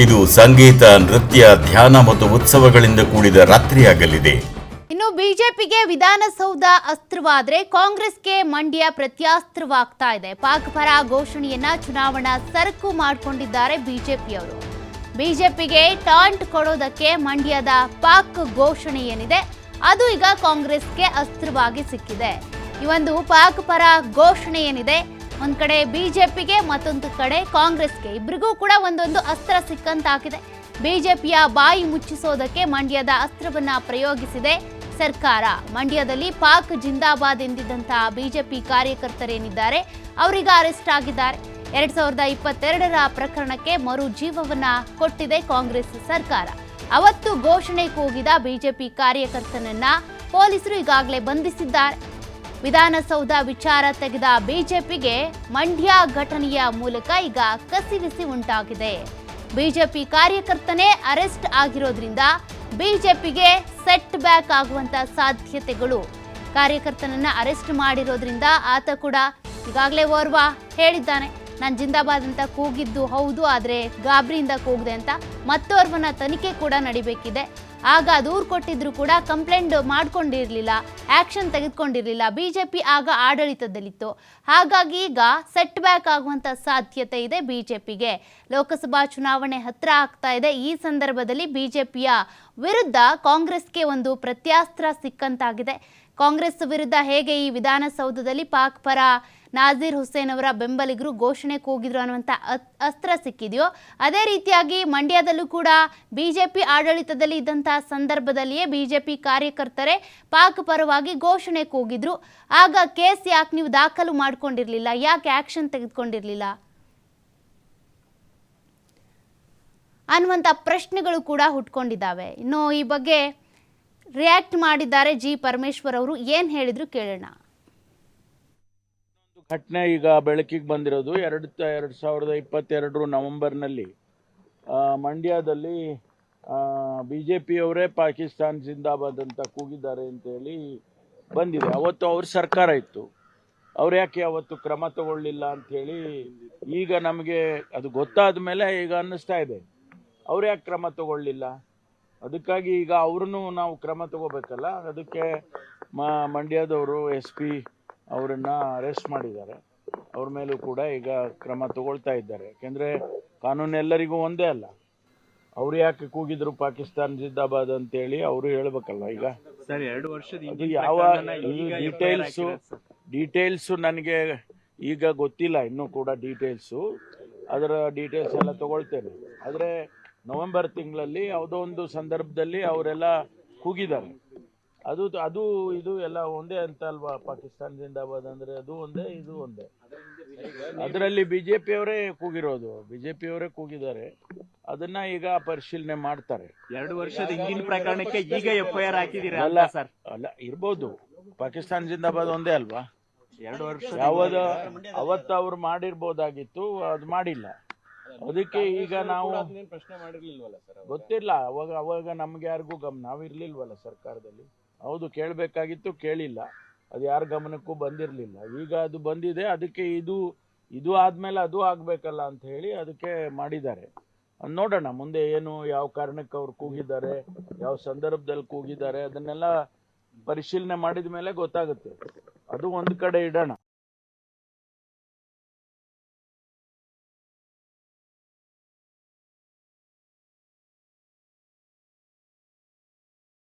ಇದು ಸಂಗೀತ, ನೃತ್ಯ, ಧ್ಯಾನ ಮತ್ತು ಉತ್ಸವಗಳಿಂದ ಕೂಡಿದ ರಾತ್ರಿಯಾಗಲಿದೆ. ಇನ್ನು ಬಿಜೆಪಿಗೆ ವಿಧಾನಸೌಧ ಅಸ್ತ್ರವಾದ್ರೆ ಕಾಂಗ್ರೆಸ್ಗೆ ಮಂಡ್ಯ ಪ್ರತ್ಯಾಸ್ತ್ರವಾಗ್ತಾ ಇದೆ. ಪಾಕ್ ಪರ ಘೋಷಣೆಯನ್ನ ಚುನಾವಣಾ ಸರಕು ಮಾಡಿಕೊಂಡಿದ್ದಾರೆ ಬಿಜೆಪಿಯವರು. ಬಿಜೆಪಿಗೆ ಟಾಂಟ್ ಕೊಡೋದಕ್ಕೆ ಮಂಡ್ಯದ ಪಾಕ್ ಘೋಷಣೆ ಏನಿದೆ, ಅದು ಈಗ ಕಾಂಗ್ರೆಸ್ಗೆ ಅಸ್ತ್ರವಾಗಿ ಸಿಕ್ಕಿದೆ. ಈ ಒಂದು ಪಾಕ್ ಪರ ಘೋಷಣೆ ಏನಿದೆ ಒಂದ್ ಕಡೆ ಬಿಜೆಪಿಗೆ, ಮತ್ತೊಂದು ಕಡೆ ಕಾಂಗ್ರೆಸ್ಗೆ. ಇಬ್ಬರಿಗೂ ಕೂಡ ಒಂದೊಂದು ಅಸ್ತ್ರ ಸಿಕ್ಕಂತಾಗಿದೆ. ಬಿಜೆಪಿಯ ಬಾಯಿ ಮುಚ್ಚಿಸೋದಕ್ಕೆ ಮಂಡ್ಯದ ಅಸ್ತ್ರವನ್ನ ಪ್ರಯೋಗಿಸಿದೆ ಸರ್ಕಾರ. ಮಂಡ್ಯದಲ್ಲಿ ಪಾಕ್ ಜಿಂದಾಬಾದ್ ಎಂದಿದ್ದಂತಹ ಬಿಜೆಪಿ ಕಾರ್ಯಕರ್ತರೇನಿದ್ದಾರೆ, ಅವರಿಗ ಅರೆಸ್ಟ್ ಆಗಿದ್ದಾರೆ. ಎರಡ್ ಸಾವಿರದ ಇಪ್ಪತ್ತೆರಡರ ಪ್ರಕರಣಕ್ಕೆ ಮರು ಜೀವವನ್ನ ಕೊಟ್ಟಿದೆ ಕಾಂಗ್ರೆಸ್ ಸರ್ಕಾರ. ಅವತ್ತು ಘೋಷಣೆ ಕೂಗಿದ ಬಿಜೆಪಿ ಕಾರ್ಯಕರ್ತನನ್ನ ಪೊಲೀಸರು ಈಗಾಗಲೇ ಬಂಧಿಸಿದ್ದಾರೆ. ವಿಧಾನಸೌಧ ವಿಚಾರ ತೆಗೆದ ಬಿಜೆಪಿಗೆ ಮಂಡ್ಯ ಘಟನೆಯ ಮೂಲಕ ಈಗ ಕಸಿವಿಸಿ ಉಂಟಾಗಿದೆ. ಬಿಜೆಪಿ ಕಾರ್ಯಕರ್ತನೇ ಅರೆಸ್ಟ್ ಆಗಿರೋದ್ರಿಂದ ಬಿಜೆಪಿಗೆ ಸೆಟ್ ಬ್ಯಾಕ್ ಆಗುವಂತ ಸಾಧ್ಯತೆಗಳು. ಕಾರ್ಯಕರ್ತನನ್ನ ಅರೆಸ್ಟ್ ಮಾಡಿರೋದ್ರಿಂದ ಆತ ಕೂಡ ಈಗಾಗಲೇ ಓರ್ವ ಹೇಳಿದ್ದಾನೆ. ನಾನು ಜಿಂದಾಬಾದ್ ಅಂತ ಕೂಗಿದ್ದು ಹೌದು, ಆದರೆ ಗಾಬರಿಯಿಂದ ಕೂಗಿದೆ ಅಂತ ಮತ್ತೋರ್ವನ ತನಿಖೆ ಕೂಡ ನಡಿಬೇಕಿದೆ. ಆಗ ದೂರು ಕೊಟ್ಟಿದ್ರು ಕೂಡ ಕಂಪ್ಲೇಂಟ್ ಮಾಡ್ಕೊಂಡಿರ್ಲಿಲ್ಲ, ಆಕ್ಷನ್ ಜೆ ಬಿಜೆಪಿ ಆಗ ಆಡಳಿತದಲ್ಲಿತ್ತು. ಹಾಗಾಗಿ ಈಗ ಸೆಟ್ ಬ್ಯಾಕ್ ಆಗುವಂತ ಸಾಧ್ಯತೆ ಇದೆ ಬಿಜೆಪಿಗೆ. ಲೋಕಸಭಾ ಚುನಾವಣೆ ಹತ್ತಿರ ಆಗ್ತಾ ಇದೆ. ಈ ಸಂದರ್ಭದಲ್ಲಿ ಬಿಜೆಪಿಯ ವಿರುದ್ಧ ಕಾಂಗ್ರೆಸ್ಗೆ ಒಂದು ಪ್ರತ್ಯಾಸ್ತ್ರ ಸಿಕ್ಕಂತಾಗಿದೆ. ಕಾಂಗ್ರೆಸ್ ವಿರುದ್ಧ ಹೇಗೆ ಈ ವಿಧಾನಸೌಧದಲ್ಲಿ ಪಾಕ್ ಪರ ನಾಜೀರ್ ಹುಸೇನ್ ಅವರ ಬೆಂಬಲಿಗರು ಘೋಷಣೆ ಕೂಗಿದ್ರು ಅನ್ನುವಂಥ ಅತ್- ಅಸ್ತ್ರ ಸಿಕ್ಕಿದೆಯೋ, ಅದೇ ರೀತಿಯಾಗಿ ಮಂಡ್ಯದಲ್ಲೂ ಕೂಡ ಬಿಜೆಪಿ ಆಡಳಿತದಲ್ಲಿ ಇದ್ದಂತಹ ಸಂದರ್ಭದಲ್ಲಿಯೇ ಬಿಜೆಪಿ ಕಾರ್ಯಕರ್ತರೇ ಪಾಕ್ ಪರವಾಗಿ ಘೋಷಣೆ ಕೂಗಿದ್ರು. ಆಗ ಕೇಸ್ ಯಾಕೆ ನೀವು ದಾಖಲು ಮಾಡಿಕೊಂಡಿರಲಿಲ್ಲ? ಯಾಕೆ ಆಕ್ಷನ್ ತೆಗೆದುಕೊಂಡಿರಲಿಲ್ಲ? ಅನ್ನುವಂಥ ಪ್ರಶ್ನೆಗಳು ಕೂಡ ಹುಟ್ಕೊಂಡಿದ್ದಾವೆ. ಇನ್ನು ಈ ಬಗ್ಗೆ ರಿಯಾಕ್ಟ್ ಮಾಡಿದ್ದಾರೆ ಜಿ ಪರಮೇಶ್ವರ್ ಅವರು. ಏನು ಹೇಳಿದ್ರು ಕೇಳೋಣ. ಘಟನೆ ಈಗ ಬೆಳಕಿಗೆ ಬಂದಿರೋದು ಎರಡು ಎರಡು ಸಾವಿರದ ಇಪ್ಪತ್ತೆರಡು ನವೆಂಬರ್ನಲ್ಲಿ. ಮಂಡ್ಯದಲ್ಲಿ ಬಿ ಜೆ ಪಿಯವರೇ ಪಾಕಿಸ್ತಾನ್ ಜಿಂದಾಬಾದ್ ಅಂತ ಕೂಗಿದ್ದಾರೆ ಅಂತೇಳಿ ಬಂದಿದೆ. ಅವತ್ತು ಅವ್ರ ಸರ್ಕಾರ ಇತ್ತು. ಅವ್ರು ಯಾಕೆ ಅವತ್ತು ಕ್ರಮ ತಗೊಳ್ಳಿಲ್ಲ ಅಂಥೇಳಿ ಈಗ ನಮಗೆ ಅದು ಗೊತ್ತಾದ ಮೇಲೆ ಈಗ ಅನ್ನಿಸ್ತಾ ಇದೆ. ಅವ್ರು ಯಾಕೆ ಕ್ರಮ ತಗೊಳ್ಳಿಲ್ಲ? ಅದಕ್ಕಾಗಿ ಈಗ ಅವ್ರನ್ನೂ ನಾವು ಕ್ರಮ ತಗೋಬೇಕಲ್ಲ. ಅದಕ್ಕೆ ಮಂಡ್ಯದವರು ಎಸ್ ಪಿ ಅವರನ್ನ ಅರೆಸ್ಟ್ ಮಾಡಿದ್ದಾರೆ. ಅವ್ರ ಮೇಲೂ ಕೂಡ ಈಗ ಕ್ರಮ ತಗೊಳ್ತಾ ಇದ್ದಾರೆ. ಯಾಕೆಂದ್ರೆ ಕಾನೂನು ಎಲ್ಲರಿಗೂ ಒಂದೇ ಅಲ್ಲ. ಅವ್ರು ಯಾಕೆ ಕೂಗಿದ್ರು ಪಾಕಿಸ್ತಾನ್ ಅಂತ ಹೇಳಿ ಅವರು ಹೇಳ್ಬೇಕಲ್ಲ ಈಗ? ಸರ್ ಎರಡು ವರ್ಷದ ಯಾವ ಡೀಟೇಲ್ಸು ಡೀಟೇಲ್ಸು ನನಗೆ ಈಗ ಗೊತ್ತಿಲ್ಲ ಇನ್ನೂ ಕೂಡ ಡೀಟೇಲ್ಸು ಅದರ ಡೀಟೇಲ್ಸ್ ಎಲ್ಲ ತಗೊಳ್ತೇನೆ. ಆದರೆ ನವೆಂಬರ್ ತಿಂಗಳಲ್ಲಿ ಯಾವುದೋ ಒಂದು ಸಂದರ್ಭದಲ್ಲಿ ಅವರೆಲ್ಲ ಕೂಗಿದ್ದಾರೆ. ಅದು ಅದು ಇದು ಎಲ್ಲ ಒಂದೇ ಅಂತ ಅಲ್ವಾ ಪಾಕಿಸ್ತಾನ್ ಜಿಂದಾಬಾದ್ ಅಂದ್ರೆ ಅದು ಒಂದೇ ಇದು ಒಂದೇ. ಅದರಲ್ಲಿ ಬಿಜೆಪಿಯವರೇ ಕೂಗಿರೋದು. ಬಿಜೆಪಿಯವರೇ ಕೂಗಿದ್ದಾರೆ. ಅದನ್ನ ಈಗ ಪರಿಶೀಲನೆ ಮಾಡ್ತಾರೆ. ಎರಡು ವರ್ಷದ ಹಿಂದಿನ ಪ್ರಕರಣಕ್ಕೆ ಈಗ ಎಫ್ಐಆರ್ ಹಾಕಿದೀರಾ ಅಲ್ಲ ಸರ್? ಅಲ್ಲ ಇರ್ಬೋದು. ಪಾಕಿಸ್ತಾನ್ ಜಿಂದಾಬಾದ್ ಒಂದೇ ಅಲ್ವಾ? ಎರಡು ವರ್ಷ ಯಾವಾಗ ಅವತ್ತು ಅವ್ರು ಮಾಡಿರ್ಬೋದಾಗಿತ್ತು ಅದು ಮಾಡಿಲ್ಲ. ಅದಕ್ಕೆ ಈಗ ನಾವು ಪ್ರಶ್ನೆ ಮಾಡಿರ್ಲಿಲ್ವಲ್ಲ ಸರ್ ಗೊತ್ತಿಲ್ಲ. ಅವಾಗ ಅವಾಗ ನಮ್ಗೆ ಯಾರಿಗೂ ಗಮ್ ನಾವಿರ್ಲಿಲ್ವಲ್ಲ ಸರ್ಕಾರದಲ್ಲಿ. ಹೌದು, ಕೇಳಬೇಕಾಗಿತ್ತು, ಕೇಳಿಲ್ಲ. ಅದು ಯಾರ ಗಮನಕ್ಕೂ ಬಂದಿರಲಿಲ್ಲ. ಈಗ ಅದು ಬಂದಿದೆ, ಅದಕ್ಕೆ ಇದು ಇದು ಆದ್ಮೇಲೆ ಅದು ಆಗ್ಬೇಕಲ್ಲ ಅಂತ ಹೇಳಿ ಅದಕ್ಕೆ ಮಾಡಿದ್ದಾರೆ. ನೋಡೋಣ, ಮುಂದೆ ಏನು, ಯಾವ ಕಾರಣಕ್ಕೆ ಅವ್ರು ಕೂಗಿದ್ದಾರೆ, ಯಾವ ಸಂದರ್ಭದಲ್ಲಿ ಕೂಗಿದ್ದಾರೆ, ಅದನ್ನೆಲ್ಲ ಪರಿಶೀಲನೆ ಮಾಡಿದ ಮೇಲೆ ಗೊತ್ತಾಗುತ್ತೆ. ಅದು ಒಂದು ಕಡೆ ಇಡೋಣ.